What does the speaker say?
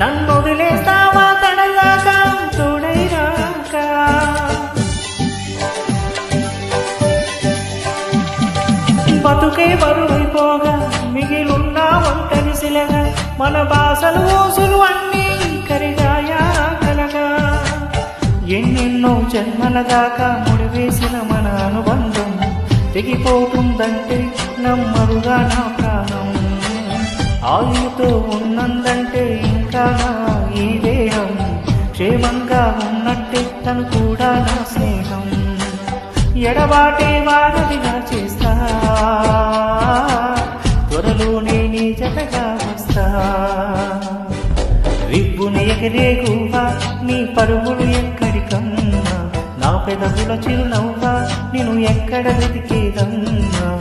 నన్ను వదిలేస్తావా తడలాగా తోడైరాక. బతుకే బరువైపోగా మన బాసలు ఊసులు అన్ని కరిగాయా కలగా. ఎన్నెన్నో జన్మల దాకా ముడివేసిన మన అనుబంధం తెగిపోతుందంటే నమ్మరుగా నా ఆయుతో ఉన్నందంటే ఇంకా నా ఈ దేహం క్షేమంగా ఉన్నట్టే తను కూడా నా స్నేహం. ఎడబాటే వారధిగా చేస్తా. త్వరలోనే నీ జతగా వస్తా. రిబ్బుని ఎగిరే గువ్వా నీ పరుగులు ఎక్కడికన్నా? నా పెదవుల చిరునవ్వా నేను ఎక్కడ వెతికేదన్నా?